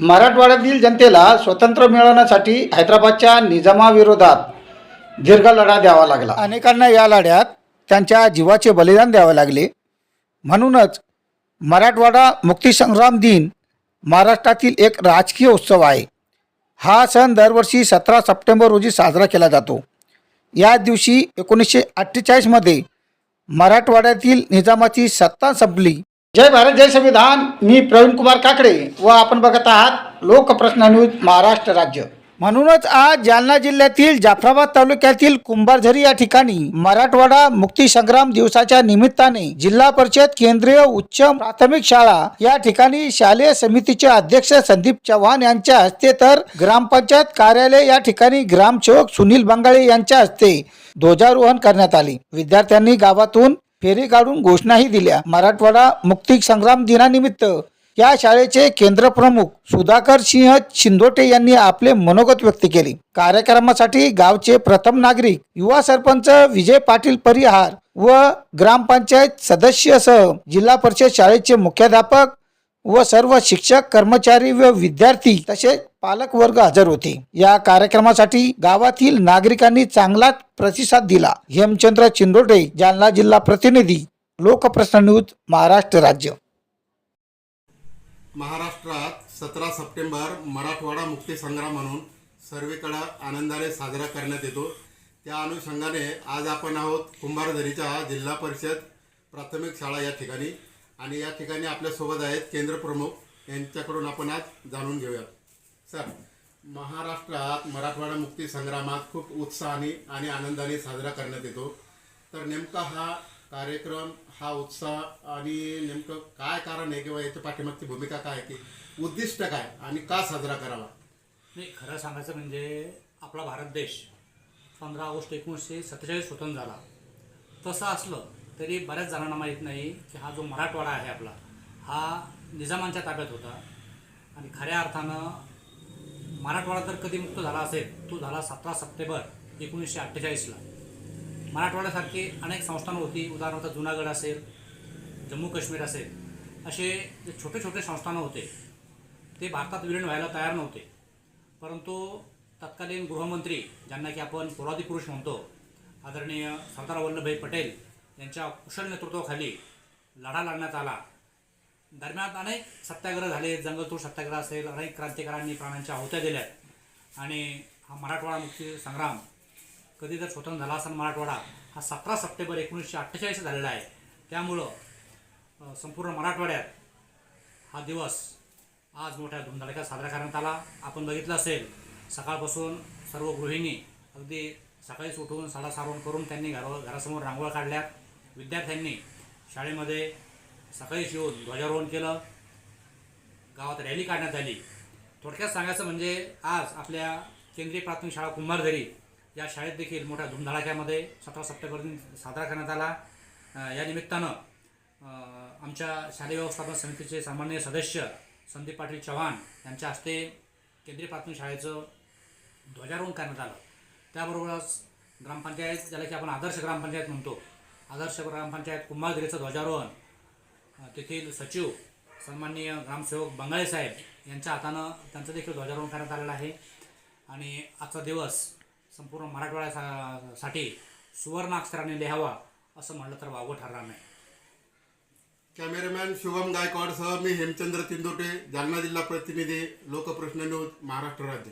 मराठवाड्यातील जनतेला स्वतंत्र मिळवण्यासाठी हैदराबादच्या निजामाविरोधात दीर्घ लढा द्यावा लागला. अनेकांना या लढ्यात त्यांच्या जीवाचे बलिदान द्यावे लागले. म्हणूनच मराठवाडा मुक्तीसंग्राम दिन महाराष्ट्रातील एक राजकीय उत्सव आहे. हा सण दरवर्षी सतरा सप्टेंबर रोजी साजरा केला जातो. या दिवशी एकोणीसशे अठ्ठेचाळीसमध्ये मराठवाड्यातील निजामाची सत्ता संपली. जय भारत जय संविधान. मी प्रवीण कुमार काकडे व आपण बघत आहात लोकप्रश्न न्यूज महाराष्ट्र राज्य. म्हणूनच आज जालना जिल्ह्यातील जाफराबाद तालुक्यातील कुंभारझरी या ठिकाणी मराठवाडा मुक्ती संग्राम दिवसाच्या निमित्ताने जिल्हा परिषद केंद्रीय उच्च प्राथमिक शाळा या ठिकाणी शालेय समितीचे अध्यक्ष संदीप चव्हाण यांच्या हस्ते तर ग्रामपंचायत कार्यालय या ठिकाणी ग्रामसेवक सुनील बंगाळे यांच्या हस्ते ध्वजारोहण करण्यात आले. विद्यार्थ्यांनी गावातून फेरी काढून घोषणाही दिल्या. मराठवाडा मुक्ती संग्राम दिनानिमित्त या शाळेचे केंद्र प्रमुख सुधाकर सिंह शिंदोटे यांनी आपले मनोगत व्यक्त केले. कार्यक्रमासाठी गावचे प्रथम नागरिक युवा सरपंच विजय पाटील परिहार व ग्रामपंचायत सदस्यसह जिल्हा परिषद शाळेचे मुख्याध्यापक व सर्व शिक्षक कर्मचारी व विद्यार्थी तसेच पालक वर्ग हजर होते. या कार्यक्रमासाठी गावातील नागरिकांनी चांगलाच प्रतिसाद दिला. हेमचंद्र चिंदोटे जालना जिल्हा प्रतिनिधी लोकप्रश्न न्यूज महाराष्ट्र राज्य. महाराष्ट्रात सतरा सप्टेंबर मराठवाडा मुक्ती संग्राम म्हणून सर्वेकडे आनंदाने साजरा करण्यात येतो. त्या अनुषंगाने आज आपण आहोत कुंभारधरीच्या जिल्हा परिषद प्राथमिक शाळा या ठिकाणी. आणि या ठिकाणी आपल्यासोबत आहेत केंद्र प्रमुख. यांच्याकडून आपण आज जाणून घेऊया सर महाराष्ट्रात मराठवाडा मुक्ती संग्रामात खूप उत्साहाने आणि आनंदाने साजरा करण्यात येतो. तर नेमका हा कार्यक्रम हा उत्साह आणि नेमकं काय कारण आहे किंवा याच्या पाठीमागची भूमिका काय आहे की उद्दिष्ट काय आणि का साजरा करावा? नाही खरं सांगायचं म्हणजे आपला भारत देश पंधरा ऑगस्ट एकोणीसशे सत्तेचाळीस स्वतंत्र झाला. तसं असलं तरी बऱ्याच जणांना माहीत नाही की हा जो मराठवाडा आहे आपला हा निजामांच्या ताब्यात होता. आणि खऱ्या अर्थानं मराठवाडा जर कधी मुक्त झाला असेल तो झाला सतरा सप्टेंबर एकोणीसशे अठ्ठेचाळीसला. मराठवाड्यासारखी अनेक संस्थानं होती उदाहरणार्थ जुनागड असेल जम्मू काश्मीर असेल असे जे छोटे छोटे संस्थानं होते ते भारतात विलीन व्हायला तयार नव्हते. परंतु तत्कालीन गृहमंत्री ज्यांना की आपण पोरादी पुरुष म्हणतो आदरणीय सरदार वल्लभभाई पटेल यांच्या कुशल नेतृत्वाखाली लढा लढण्यात आला. दरम्यान अनेक सत्याग्रह झाले. जंगलतोड सत्याग्रह असेल अनेक क्रांतिकारांनी प्राण्यांच्या आहुत्या दिल्या. आणि हा मराठवाडा मुक्ती संग्राम कधी जर स्वतंत्र झाला असेल मराठवाडा. हा सतरा सप्टेंबर एकोणीसशे अठ्ठेचाळीस झालेला आहे. त्यामुळं संपूर्ण मराठवाड्यात हा दिवस आज मोठ्या धुमधडाक्यात साजरा करण्यात आला. आपण बघितलं असेल सकाळपासून सर्व गृहिणी अगदी सकाळीच उठून साडा सारवण करून त्यांनी घर घरासमोर रांगोळ काढल्या विद्यार्थ्यांनी शाळेमध्ये सकाळी शिवून ध्वजारोहण केलं. गावात रॅली काढण्यात आली. थोडक्यात सांगायचं म्हणजे आज आपल्या केंद्रीय प्राथमिक शाळा कुंभारधरी या शाळेत देखील मोठ्या धुमधडाक्यामध्ये सतरा सप्टेंबर दिन साजरा करण्यात आला. या निमित्तानं आमच्या शालेय व्यवस्थापन समितीचे सामान्य सदस्य संदीप पाटील चव्हाण यांच्या हस्ते केंद्रीय प्राथमिक शाळेचं ध्वजारोहण करण्यात आलं. त्याबरोबरच ग्रामपंचायत ज्याला की आपण आदर्श ग्रामपंचायत म्हणतो आदर्श ग्रामपंचायत कुंभारगिरीचं ध्वजारोहण. तेथील सचिव सन्माननीय ग्रामसेवक बंगाळे साहेब यांच्या हातानं त्यांचं देखील ध्वजारोहण करण्यात आलेलं आहे. आणि आजचा दिवस संपूर्ण मराठवाड्यासाठी सुवर्ण अक्षराने लिहावा असं म्हणलं तर वावगं ठरणार नाही. कॅमेरामॅन शुभम गायकवाडसह मी हेमचंद्र तिंदोटे जालना जिल्हा प्रतिनिधी लोकप्रश्न न्यूज महाराष्ट्र राज्य.